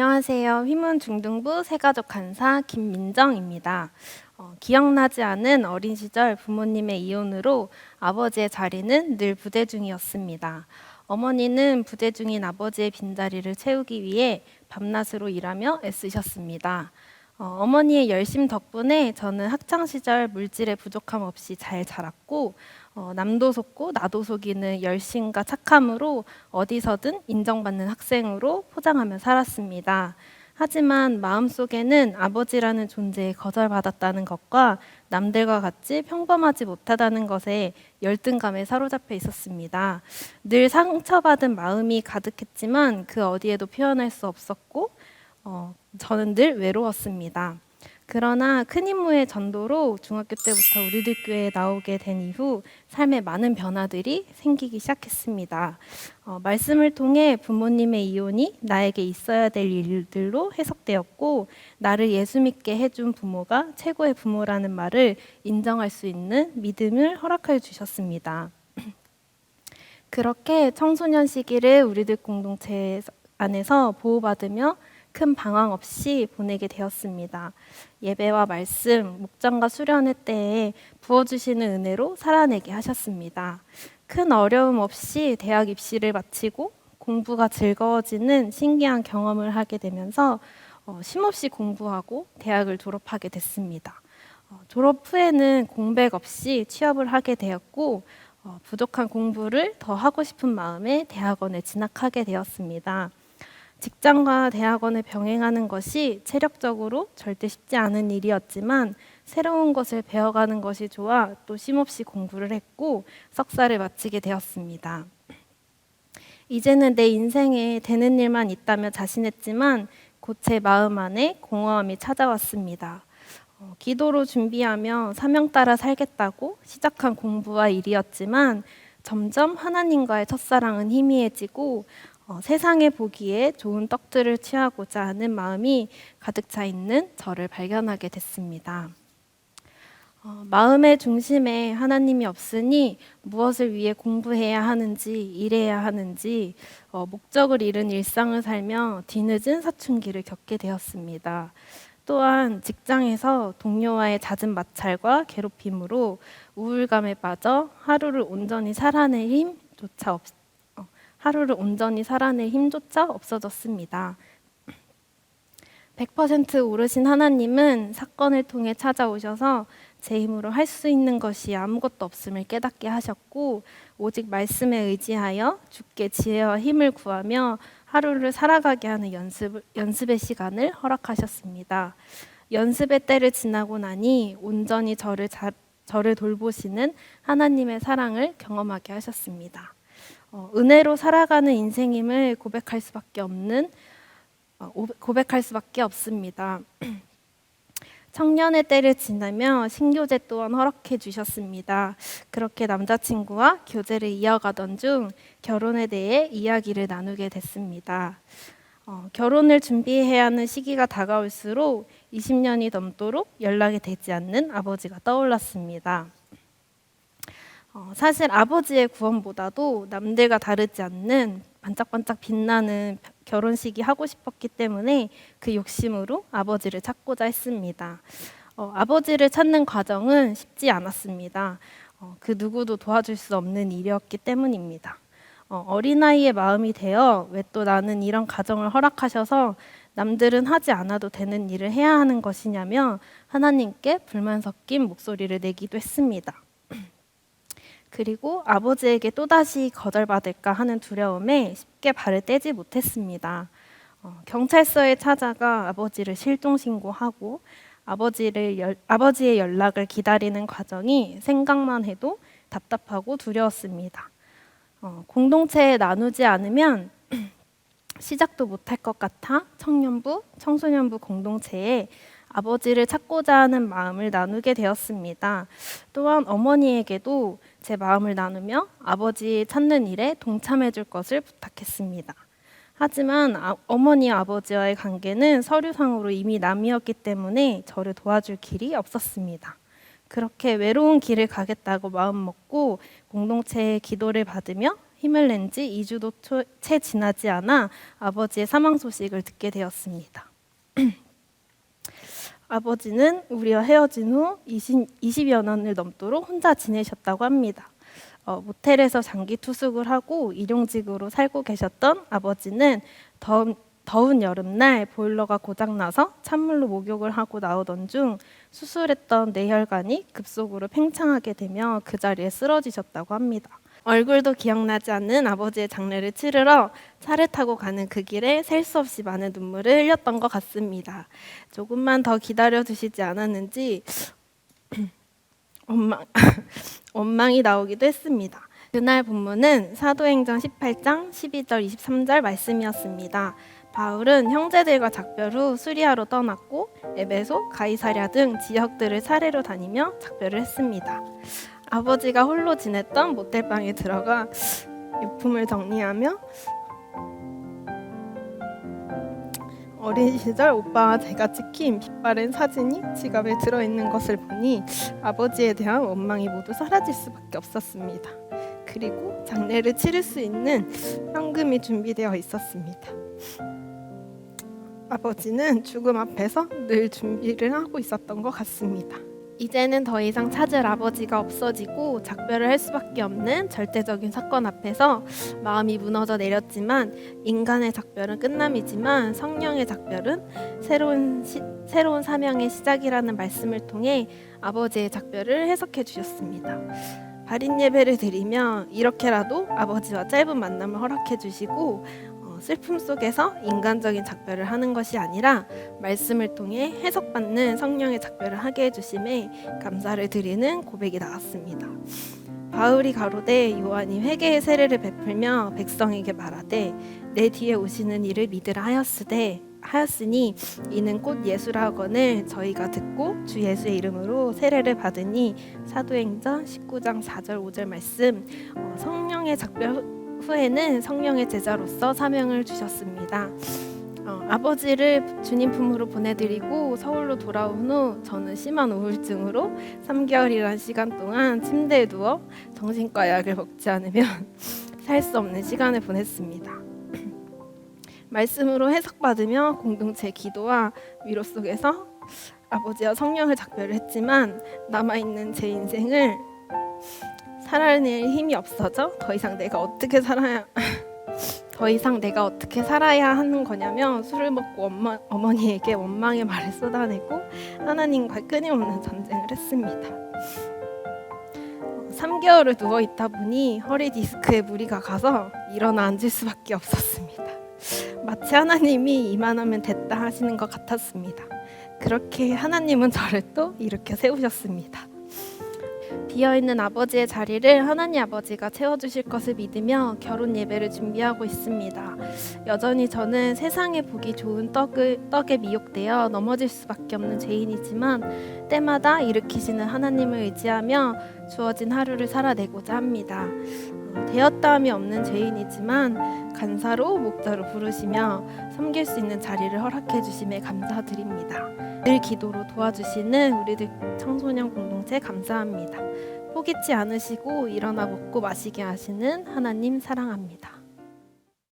안녕하세요. 휘문 중등부 새가족 간사 김민정입니다. 어, 기억나지 않은 어린 시절 부모님의 이혼으로 아버지의 자리는 늘 부재 중이었습니다. 어머니는 부재 중인 아버지의 빈자리를 채우기 위해 밤낮으로 일하며 애쓰셨습니다. 어, 어머니의 열심 덕분에 저는 학창 시절 물질의 부족함 없이 잘 자랐고 어, 남도 속고 나도 속이는 열심과 착함으로 어디서든 인정받는 학생으로 포장하며 살았습니다. 하지만 마음속에는 아버지라는 존재에 거절받았다는 것과 남들과 같이 평범하지 못하다는 것에 열등감에 사로잡혀 있었습니다. 늘 상처받은 마음이 가득했지만 그 어디에도 표현할 수 없었고 어, 저는 늘 외로웠습니다. 그러나 큰 임무의 전도로 중학교 때부터 우리들 교회에 나오게 된 이후 삶에 많은 변화들이 생기기 시작했습니다. 어, 말씀을 통해 부모님의 이혼이 나에게 있어야 될 일들로 해석되었고 나를 예수 믿게 해준 부모가 최고의 부모라는 말을 인정할 수 있는 믿음을 허락하여 주셨습니다. 그렇게 청소년 시기를 우리들 공동체 안에서 보호받으며 큰 방황 없이 보내게 되었습니다. 예배와 말씀, 묵장과 수련회 때에 부어주시는 은혜로 살아내게 하셨습니다. 큰 어려움 없이 대학 입시를 마치고 공부가 즐거워지는 신기한 경험을 하게 되면서 어, 쉼없이 공부하고 대학을 졸업하게 됐습니다. 어, 졸업 후에는 공백 없이 취업을 하게 되었고 어, 부족한 공부를 더 하고 싶은 마음에 대학원에 진학하게 되었습니다. 직장과 대학원을 병행하는 것이 체력적으로 절대 쉽지 않은 일이었지만 새로운 것을 배워가는 것이 좋아 또 쉼없이 공부를 했고 석사를 마치게 되었습니다. 이제는 내 인생에 되는 일만 있다며 자신했지만 곧 제 마음 안에 공허함이 찾아왔습니다. 어, 기도로 준비하며 사명 따라 살겠다고 시작한 공부와 일이었지만 점점 하나님과의 첫사랑은 희미해지고 어, 세상에 보기에 좋은 떡들을 취하고자 하는 마음이 가득 차 있는 저를 발견하게 됐습니다. 어, 마음의 중심에 하나님이 없으니 무엇을 위해 공부해야 하는지 일해야 하는지 어, 목적을 잃은 일상을 살며 뒤늦은 사춘기를 겪게 되었습니다. 또한 직장에서 동료와의 잦은 마찰과 괴롭힘으로 우울감에 빠져 하루를 온전히 살아낼 힘조차 없, 하루를 온전히 살아낼 힘조차 없어졌습니다. 100% 오르신 하나님은 사건을 통해 찾아오셔서 제 힘으로 할 수 있는 것이 아무것도 없음을 깨닫게 하셨고 오직 말씀에 의지하여 주께 지혜와 힘을 구하며 하루를 살아가게 하는 연습, 연습의 시간을 허락하셨습니다. 연습의 때를 지나고 나니 온전히 저를, 자, 저를 돌보시는 하나님의 사랑을 경험하게 하셨습니다. 어, 은혜로 살아가는 인생임을 고백할 수밖에 없는 어, 고백할 수밖에 없습니다. 청년의 때를 지나며 신교제 또한 허락해 주셨습니다. 그렇게 남자친구와 교제를 이어가던 중 결혼에 대해 이야기를 나누게 됐습니다. 어, 결혼을 준비해야 하는 시기가 다가올수록 20년이 넘도록 연락이 되지 않는 아버지가 떠올랐습니다. 어, 사실 아버지의 구원보다도 남들과 다르지 않는 반짝반짝 빛나는 결혼식이 하고 싶었기 때문에 그 욕심으로 아버지를 찾고자 했습니다. 어, 아버지를 찾는 과정은 쉽지 않았습니다. 어, 그 누구도 도와줄 수 없는 일이었기 때문입니다. 어, 어린아이의 마음이 되어 왜 또 나는 이런 가정을 허락하셔서 남들은 하지 않아도 되는 일을 해야 하는 것이냐며 하나님께 불만 섞인 목소리를 내기도 했습니다. 그리고 아버지에게 또다시 거절받을까 하는 두려움에 쉽게 발을 떼지 못했습니다. 어, 경찰서에 찾아가 아버지를 실종 신고하고 아버지를 열, 아버지의 연락을 기다리는 과정이 생각만 해도 답답하고 두려웠습니다. 어, 공동체에 나누지 않으면 시작도 못할 것 같아 청년부, 청소년부 공동체에 아버지를 찾고자 하는 마음을 나누게 되었습니다. 또한 어머니에게도 제 마음을 나누며 아버지 찾는 일에 동참해 줄 것을 부탁했습니다. 하지만 아, 어머니 아버지와의 관계는 서류상으로 이미 남이었기 때문에 저를 도와줄 길이 없었습니다. 그렇게 외로운 길을 가겠다고 마음 먹고 공동체의 기도를 받으며 힘을 낸 지 2주도 채 지나지 않아 아버지의 사망 소식을 듣게 되었습니다. 아버지는 우리와 헤어진 후 20, 20여 년을 넘도록 혼자 지내셨다고 합니다. 어, 모텔에서 장기 투숙을 하고 일용직으로 살고 계셨던 아버지는 더운, 더운 여름날 보일러가 고장나서 찬물로 목욕을 하고 나오던 중 수술했던 뇌혈관이 급속으로 팽창하게 되며 그 자리에 쓰러지셨다고 합니다. 얼굴도 기억나지 않는 아버지의 장례를 치르러 차를 타고 가는 그 길에 셀 수 없이 많은 눈물을 흘렸던 것 같습니다. 조금만 더 기다려 주시지 않았는지 원망, 원망이 나오기도 했습니다. 그날 본문은 사도행전 18장 12절 23절 말씀이었습니다. 바울은 형제들과 작별 후 수리아로 떠났고 에베소, 가이사랴 등 지역들을 차례로 다니며 작별을 했습니다. 아버지가 홀로 지냈던 모텔방에 들어가 유품을 정리하며 어린 시절 오빠와 제가 찍힌 빛바랜 사진이 지갑에 들어있는 것을 보니 아버지에 대한 원망이 모두 사라질 수밖에 없었습니다. 그리고 장례를 치를 수 있는 현금이 준비되어 있었습니다. 아버지는 죽음 앞에서 늘 준비를 하고 있었던 것 같습니다. 이제는 더 이상 찾을 아버지가 없어지고 작별을 할 수밖에 없는 절대적인 사건 앞에서 마음이 무너져 내렸지만 인간의 작별은 끝남이지만 성령의 작별은 새로운 시, 새로운 사명의 시작이라는 말씀을 통해 아버지의 작별을 해석해 주셨습니다. 발인 예배를 드리며 이렇게라도 아버지와 짧은 만남을 허락해 주시고 어, 슬픔 속에서 인간적인 작별을 하는 것이 아니라 말씀을 통해 해석받는 성령의 작별을 하게 해주심에 감사를 드리는 고백이 나왔습니다. 바울이 가로되 요한이 회개의 세례를 베풀며 백성에게 말하되 내 뒤에 오시는 이를 믿으라 하였으되 하였으니 이는 곧 예수라거늘 저희가 듣고 주 예수의 이름으로 세례를 받으니 사도행전 19장 4절 5절 말씀 어, 성령의 작별 후에는 성령의 제자로서 사명을 주셨습니다. 어, 아버지를 주님 품으로 보내드리고 서울로 돌아온 후 저는 심한 우울증으로 3개월이란 시간 동안 침대에 누워 정신과 약을 먹지 않으면 살 수 없는 시간을 보냈습니다. 말씀으로 해석받으며 공동체 기도와 위로 속에서 아버지와 성령을 작별을 했지만 남아있는 제 인생을 살아낼 힘이 없어져 더 이상 내가 어떻게 살아야 더 이상 내가 어떻게 살아야 하는 거냐며 술을 먹고 엄마, 어머니에게 원망의 말을 쏟아내고 하나님과 끊임없는 전쟁을 했습니다. 3개월을 누워 있다 보니 허리 디스크에 무리가 가서 일어나 앉을 수밖에 없었습니다. 마치 하나님이 이만하면 됐다 하시는 것 같았습니다. 그렇게 하나님은 저를 또 일으켜 세우셨습니다. 비어 있는 아버지의 자리를 하나님 아버지가 채워주실 것을 믿으며 결혼 예배를 준비하고 있습니다. 여전히 저는 세상에 보기 좋은 떡을, 떡에 미혹되어 넘어질 수밖에 없는 죄인이지만 때마다 일으키시는 하나님을 의지하며 주어진 하루를 살아내고자 합니다. 어, 되었다함이 없는 죄인이지만 간사로 목자로 부르시며 섬길 수 있는 자리를 허락해 주심에 감사드립니다. 늘 기도로 도와주시는 우리들 청소년 공동체 감사합니다. 포기치 않으시고 일어나 먹고 마시게 하시는 하나님 사랑합니다.